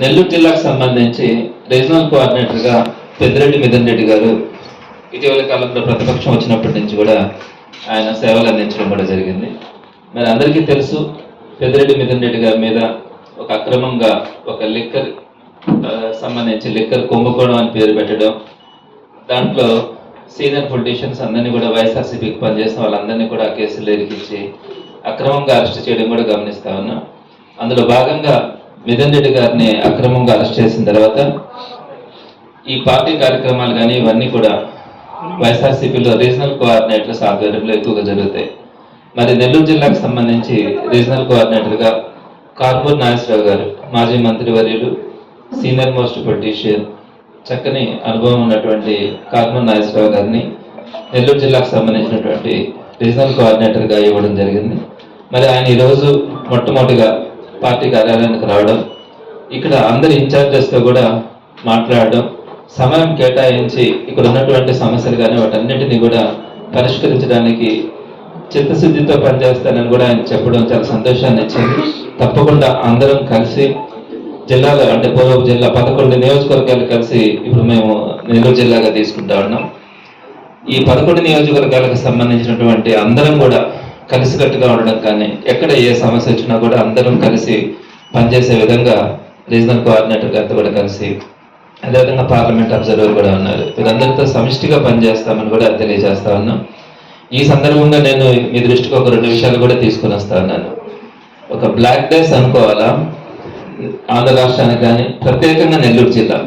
నెల్లూరు జిల్లాకు సంబంధించి రీజనల్ కోఆర్డినేటర్గా పెద్దిరెడ్డి మిథన్ రెడ్డి గారు ఇటీవల కాలంలో ప్రతిపక్షం వచ్చినప్పటి నుంచి కూడా ఆయన సేవలు అందించడం కూడా జరిగింది. మరి అందరికీ తెలుసు పెద్దిరెడ్డి మిథన్ రెడ్డి గారి మీద ఒక అక్రమంగా ఒక లిక్కర్ సంబంధించి లిక్కర్ కుంభకోణం అని పేరు పెట్టడం దాంట్లో సీనియర్ పొలిటీషియన్స్ అందరినీ కూడా వైఎస్ఆర్సీపీకి పనిచేసిన వాళ్ళందరినీ కూడా ఆ కేసులో ఇరికించి అక్రమంగా అరెస్ట్ చేయడం కూడా గమనిస్తా ఉన్నాం. అందులో భాగంగా మిథన్ రెడ్డి గారిని అక్రమంగా అరెస్ట్ చేసిన తర్వాత ఈ పార్టీ కార్యక్రమాలు కానీ ఇవన్నీ కూడా వైఎస్ఆర్సీపీలో రీజనల్ కోఆర్డినేటర్స్ ఆధ్వర్యంలో ఎక్కువగా జరుగుతాయి. మరి నెల్లూరు జిల్లాకు సంబంధించి రీజనల్ కోఆర్డినేటర్గా కార్మూర్ నాగేశ్వరరావు గారు మాజీ మంత్రివర్యులు సీనియర్ మోస్ట్ పొలిటీషియన్ చక్కని అనుభవం ఉన్నటువంటి కార్మూర్ నాగేశ్వరరావు గారిని నెల్లూరు జిల్లాకు సంబంధించినటువంటి రీజనల్ కోఆర్డినేటర్గా ఇవ్వడం జరిగింది. మరి ఆయన ఈరోజు మొట్టమొదటిగా పార్టీ కార్యాలయానికి రావడం ఇక్కడ అందరి ఇన్ఛార్జెస్తో కూడా మాట్లాడడం సమయం కేటాయించి ఇక్కడ ఉన్నటువంటి సమస్యలు కానీ వాటన్నిటిని కూడా పరిష్కరించడానికి చిత్తశుద్ధితో పనిచేస్తానని కూడా ఆయన చెప్పడం చాలా సంతోషాన్ని ఇచ్చింది. తప్పకుండా అందరం కలిసి జిల్లాలో అంటే పూర్వపు జిల్లా పదకొండు నియోజకవర్గాలు కలిసి ఇప్పుడు మేము నెల్లూరు జిల్లాగా తీసుకుంటా ఉన్నాం. ఈ పదకొండు నియోజకవర్గాలకు సంబంధించినటువంటి అందరం కూడా కలిసికట్టుగా ఉండడం కానీ ఎక్కడ ఏ సమస్య వచ్చినా కూడా అందరం కలిసి పనిచేసే విధంగా రీజనల్ కోఆర్డినేటర్ గారితో కూడా కలిసి అదేవిధంగా పార్లమెంట్ అబ్జర్వర్ కూడా ఉన్నారు. వీరందరితో సమిష్టిగా పనిచేస్తామని కూడా తెలియజేస్తా ఉన్నాం. ఈ సందర్భంగా నేను మీ దృష్టికి ఒక రెండు విషయాలు కూడా తీసుకుని వస్తా ఉన్నాను. ఒక బ్లాక్ డేస్ అనుకోవాలా? ఆంధ్ర రాష్ట్రానికి కానీ ప్రత్యేకంగా నెల్లూరు జిల్లా.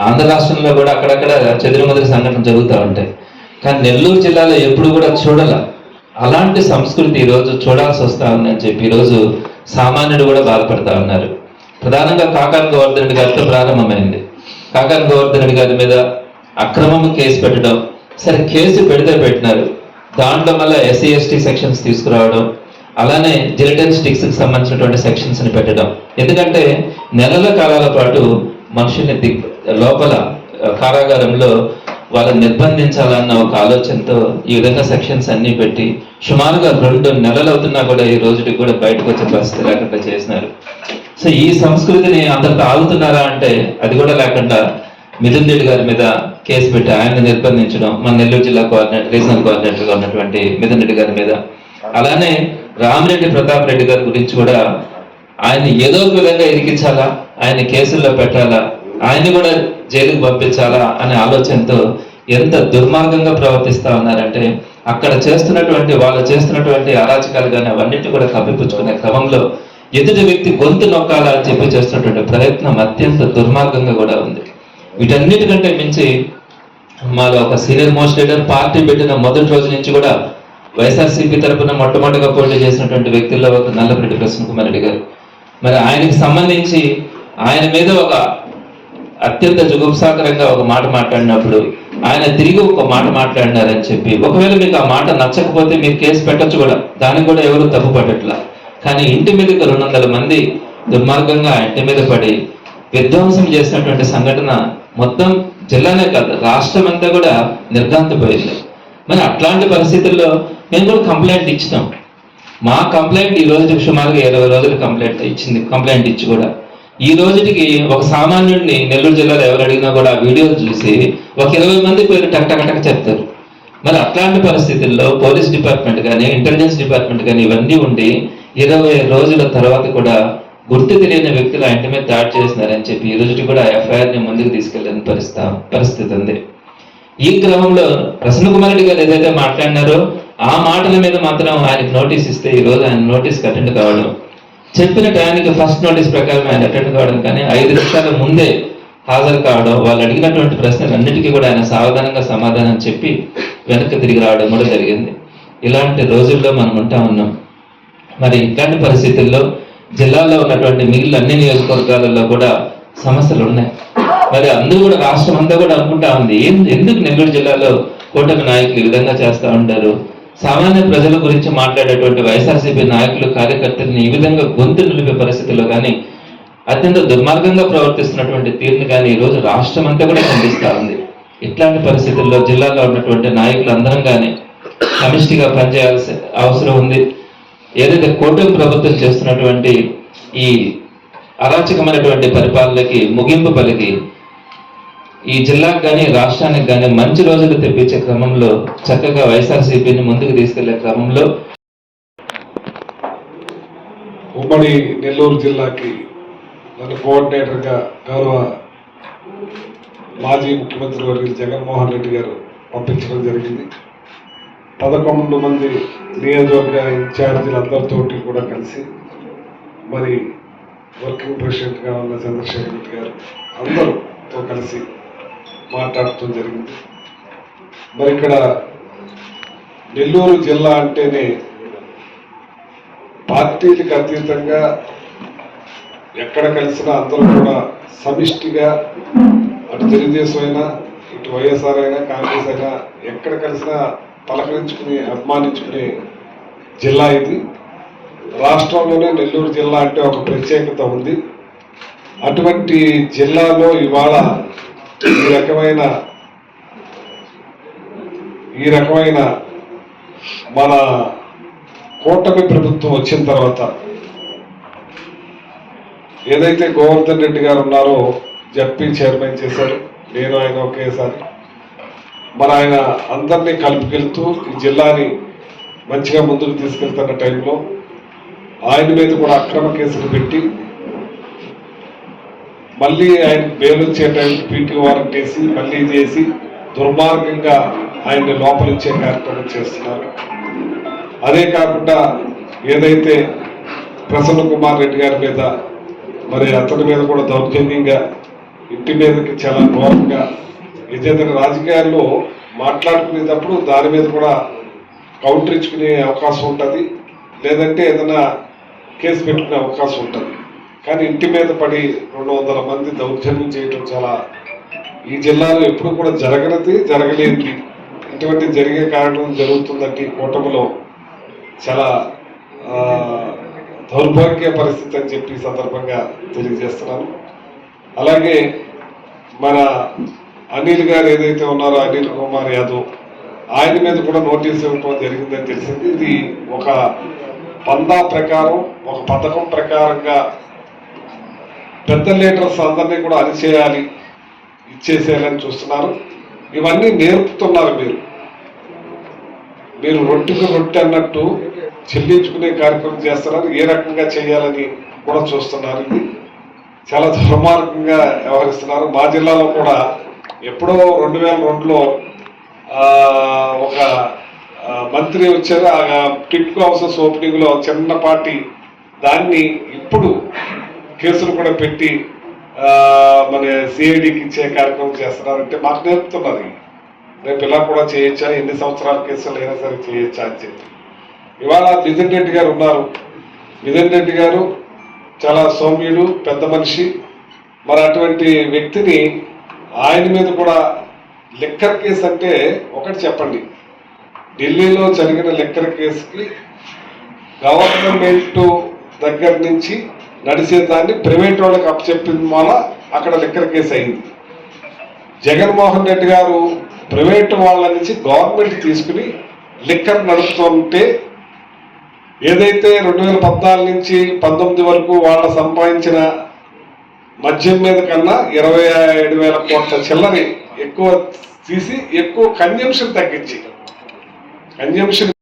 ఆంధ్ర రాష్ట్రంలో కూడా అక్కడక్కడ చెదిరిమదిరి సంఘటనలు జరుగుతూ ఉంటాయి. కానీ నెల్లూరు జిల్లాలో ఎప్పుడు కూడా చూడాల. అలాంటి సంస్కృతి ఈరోజు చూడాల్సి వస్తా ఉందని చెప్పి ఈరోజు సామాన్యుడు కూడా బాధపడతా ఉన్నారు. ప్రధానంగా కాకాన్ గోవర్ధన్ రెడ్డి గారితో ప్రారంభమైంది. కాకాన్ గోవర్ధన్ రెడ్డి గారి మీద అక్రమం కేసు పెట్టడం సరే కేసు పెడితే పెట్టినారు. దాంట్లో మళ్ళీ ఎస్సీ ఎస్టీ సెక్షన్స్ తీసుకురావడం అలానే జిలిటన్ స్టిక్స్కి సంబంధించినటువంటి సెక్షన్స్ని పెట్టడం. ఎందుకంటే నెలల కాలాల పాటు మనుషుల్ని దిగ్ లోపల కారాగారంలో వాళ్ళని నిర్బంధించాలన్న ఒక ఆలోచనతో ఈ విధంగా సెక్షన్స్ అన్ని పెట్టి సుమారుగా రెండు నెలలు అవుతున్నా కూడా ఈ రోజుకి కూడా బయటకు వచ్చే పరిస్థితి లేకుండా చేసినారు. సో ఈ సంస్కృతిని అంతటితో ఆగుతున్నారా అంటే అది కూడా లేకుండా మిథున్ రెడ్డి గారి మీద కేసు పెట్టి ఆయన్ని నిర్బంధించడం మన నెల్లూరు జిల్లా కోఆర్డినేటర్ రీజనల్ కోఆర్డినేటర్గా ఉన్నటువంటి మిథున్ రెడ్డి గారి మీద. అలానే రామిరెడ్డి ప్రతాప్ రెడ్డి గారి గురించి కూడా ఆయన్ని ఏదో ఒక విధంగా ఇరికించాలా? ఆయన కేసుల్లో పెట్టాలా? ఆయన్ని కూడా జైలుకు పంపించాలా అనే ఆలోచనతో ఎంత దుర్మార్గంగా ప్రవర్తిస్తా ఉన్నారంటే అక్కడ చేస్తున్నటువంటి వాళ్ళు చేస్తున్నటువంటి అరాచకాలు కానీ అవన్నిటి కూడా కప్పిపుచ్చుకునే క్రమంలో ఎదుటి వ్యక్తి గొంతు నొక్కాలా అని చెప్పి చేస్తున్నటువంటి ప్రయత్నం అత్యంత దుర్మార్గంగా కూడా ఉంది. వీటన్నిటికంటే మించి మాలో ఒక సీనియర్ మోస్ట్ లీడర్ పార్టీ పెట్టిన మొదటి రోజు నుంచి కూడా వైఎస్ఆర్సీపీ తరఫున మొట్టమొదటిగా పోటీ చేసినటువంటి వ్యక్తుల్లో ఒక నల్లపరెడ్డి ప్రసన్న కుమార్ రెడ్డి గారు. మరి ఆయనకి సంబంధించి ఆయన మీద ఒక అత్యంత జుగుప్సాకరంగా ఒక మాట మాట్లాడినప్పుడు ఆయన తిరిగి ఒక మాట మాట్లాడినారని చెప్పి ఒకవేళ మీకు ఆ మాట నచ్చకపోతే మీరు కేసు పెట్టొచ్చు కూడా దానికి కూడా ఎవరు తప్పు కానీ ఇంటి మీదకి రెండు వందల మంది దుర్మార్గంగా ఇంటి మీద పడి విధ్వంసం చేసినటువంటి సంఘటన మొత్తం జిల్లానే కాదు రాష్ట్రం అంతా కూడా నిర్ఘాంతపోయింది మరి అట్లాంటి పరిస్థితుల్లో మేము కూడా కంప్లైంట్ ఇచ్చినాం. మా కంప్లైంట్ ఈ రోజు సుమారుగా ఇరవై రోజులు కంప్లైంట్ ఇచ్చింది కంప్లైంట్ ఇచ్చి కూడా. ఈ రోజుకి ఒక సామాన్యుడిని నెల్లూరు జిల్లాలో ఎవరు అడిగినా కూడా ఆ వీడియోలు చూసి ఒక ఇరవై మంది పేరు టక్ టక్ టక్ చెప్తారు. మరి అట్లాంటి పరిస్థితుల్లో పోలీస్ డిపార్ట్మెంట్ కానీ ఇంటెలిజెన్స్ డిపార్ట్మెంట్ కానీ ఇవన్నీ ఉండి ఇరవై రోజుల తర్వాత కూడా గుర్తు తెలియని వ్యక్తులు ఆ ఇంటి మీద దాడి చేసినారని చెప్పి ఈ రోజుకి కూడా ఎఫ్ఐఆర్ని ముందుకు తీసుకెళ్ళని పరిస్థితి పరిస్థితి ఉంది. ఈ క్రమంలో ప్రసన్న కుమార్ రెడ్డి గారు ఏదైతే మాట్లాడినారో ఆ మాటల మీద మాత్రం ఆయనకు నోటీస్ ఇస్తే ఈ రోజు ఆయన నోటీస్ అటెండ్ కావడం చెప్పిన టయానికి ఫస్ట్ నోటీస్ ప్రకారం ఆయన అటెండ్ కావడం. కానీ ఐదు నిమిషాల ముందే హాజరు కావడం వాళ్ళు అడిగినటువంటి ప్రశ్నలన్నిటికీ కూడా ఆయన సావధానంగా సమాధానం చెప్పి వెనక్కి తిరిగి రావడం కూడా జరిగింది. ఇలాంటి రోజుల్లో మనం ఉంటా ఉన్నాం. మరి ఇట్లాంటి పరిస్థితుల్లో జిల్లాలో ఉన్నటువంటి మిగిలిన అన్ని నియోజకవర్గాలలో కూడా సమస్యలు ఉన్నాయి. మరి అందరూ కూడా రాష్ట్రం అంతా కూడా అనుకుంటా ఉంది. ఎందుకు నెల్లూరు జిల్లాలో కూటమి నాయకులు ఈ విధంగా చేస్తూ ఉంటారు? సామాన్య ప్రజల గురించి మాట్లాడేటువంటి వైఎస్ఆర్సీపీ నాయకులు కార్యకర్తల్ని ఈ విధంగా గొంతు నిలిపే పరిస్థితుల్లో కానీ అత్యంత దుర్మార్గంగా ప్రవర్తిస్తున్నటువంటి తీరుని కానీ ఈరోజు రోజు రాష్ట్రం అంతా కూడా ఖండిస్తా ఉంది. ఇట్లాంటి పరిస్థితుల్లో జిల్లాలో ఉన్నటువంటి నాయకులు అందరం కానీ సమిష్టిగా పనిచేయాల్సి అవసరం ఉంది. ఏదైతే కూటమి ప్రభుత్వం చేస్తున్నటువంటి ఈ అరాచకమైనటువంటి పరిపాలనకి ముగింపు పలికి ఈ జిల్లాకు కానీ రాష్ట్రానికి కానీ మంచి రోజులు తెప్పించే క్రమంలో చక్కగా వైఎస్ఆర్సీపీని ముందుకు తీసుకెళ్ళే క్రమంలో ఉమ్మడి నెల్లూరు జిల్లాకి నన్ను కోఆర్డినేటర్గా గౌరవ మాజీ ముఖ్యమంత్రి వర్యులు జగన్మోహన్ రెడ్డి గారు పంపించడం జరిగింది. పదకొండు మంది నియోజకవర్గ ఇన్ఛార్జీలందరితోటి కూడా కలిసి మరి వర్కింగ్ ప్రెసిడెంట్గా ఉన్న చంద్రశేఖర్ రెడ్డి గారు అందరూతో కలిసి మాట్లాడటం జరిగింది మరి ఇక్కడ నెల్లూరు జిల్లా అంటేనే పార్టీలకు అతీతంగా ఎక్కడ కలిసినా అందరూ కూడా సమిష్టిగా అటు తెలుగుదేశం అయినా ఇటు వైఎస్ఆర్ అయినా కాంగ్రెస్ అయినా ఎక్కడ కలిసినా పలకరించుకుని అభిమానించుకునే జిల్లా ఇది. రాష్ట్రంలోనే నెల్లూరు జిల్లా అంటే ఒక ప్రత్యేకత ఉంది. అటువంటి జిల్లాలో ఇవాళ ఈ రకమైన ఈ రకమైన మన కూటమి ప్రభుత్వం వచ్చిన తర్వాత ఏదైతే గోవర్ధన్ రెడ్డి గారు ఉన్నారో జడ్పీ చైర్మన్ చేశారు నేను ఆయన ఒకేసారి మరి ఆయన అందరినీ కలుపుకెళ్తూ ఈ జిల్లాని మంచిగా ముందుకు తీసుకెళ్తున్న టైంలో ఆయన మీద కూడా అక్రమ కేసులు పెట్టి మళ్ళీ ఆయన బెయిల్ వచ్చే టైం పీటీ వారెంట్ వేసి మళ్ళీ చేసి దుర్మార్గంగా ఆయన్ని లోపలించే కార్యక్రమం చేస్తున్నారు. అదే కాకుండా ఏదైతే ప్రసన్న కుమార్ రెడ్డి గారి మీద మరి అతని మీద కూడా దౌర్జన్యంగా ఇంటి మీదకి చాలా ఘోరంగా ఏదైతే రాజకీయాల్లో మాట్లాడుకునేటప్పుడు దాని మీద కూడా కౌంటర్ ఇచ్చుకునే అవకాశం ఉంటుంది. లేదంటే ఏదైనా కేసు పెట్టుకునే అవకాశం ఉంటుంది. కానీ ఇంటి మీద పడి రెండు వందల మంది దౌర్జన్యం చేయటం చాలా ఈ జిల్లాలో ఎప్పుడు కూడా జరగనిది జరగలేనిది. ఇటువంటి జరిగే కారణం జరుగుతుందంటే ఈ కూటమిలో చాలా దౌర్భాగ్య పరిస్థితి అని చెప్పి సందర్భంగా తెలియజేస్తున్నాను. అలాగే మన అనిల్ గారు ఏదైతే ఉన్నారో అనిల్ కుమార్ యాదవ్ ఆయన మీద కూడా నోటీస్ ఇవ్వడం జరిగిందని తెలిసింది. ఇది ఒక పందా ప్రకారం ఒక పథకం ప్రకారంగా పెద్ద లీడర్స్ అందరినీ కూడా అరిచేయాలి ఇచ్చేసేయాలని చూస్తున్నారు. ఇవన్నీ నేర్పుతున్నారు మీరు. మీరు రొట్టెకు రొట్టె అన్నట్టు చెల్లించుకునే కార్యక్రమం చేస్తున్నారు. ఏ రకంగా చేయాలని కూడా చూస్తున్నారు. ఇది చాలా దుర్మార్గంగా వ్యవహరిస్తున్నారు. మా జిల్లాలో కూడా ఎప్పుడో రెండు వేల రెండులో ఒక మంత్రి వచ్చారు. ఆ టిట్కో హౌసెస్ ఓపెనింగ్లో చిన్నపాటి దాన్ని ఇప్పుడు కేసులు కూడా పెట్టి మన సిఐడికి ఇచ్చే కార్యక్రమం చేస్తున్నారంటే మాకు నేర్పుతున్నది రేపు ఇలా కూడా చేయొచ్చా? ఎన్ని సంవత్సరాల కేసులు అయినా సరే చేయొచ్చా అని చెప్పి. ఇవాళ మిథున్ రెడ్డి గారు ఉన్నారు. మిథున్ రెడ్డి గారు చాలా సౌమ్యుడు పెద్ద మనిషి. మరి అటువంటి వ్యక్తిని ఆయన మీద కూడా లిక్కర్ కేసు అంటే ఒకటి చెప్పండి. ఢిల్లీలో జరిగిన లిక్కర్ కేసుకి గవర్నమెంట్ దగ్గర నుంచి నడిచేదాన్ని ప్రైవేట్ వాళ్ళకి అప్పచెప్పింది వల్ల అక్కడ లిక్కర్ కేసు అయింది. జగన్మోహన్ రెడ్డి గారు ప్రైవేట్ వాళ్ళ నుంచి గవర్నమెంట్ తీసుకుని లిక్కర్ నడుపుతుంటే ఏదైతే రెండు వేల పద్నాలుగు నుంచి పంతొమ్మిది వరకు వాళ్ళ సంపాదించిన మద్యం మీద కన్నా ఇరవై ఏడు వేల కోట్ల చిల్లరి ఎక్కువ తీసి ఎక్కువ కన్జంప్షన్ తగ్గించి. కన్జంప్షన్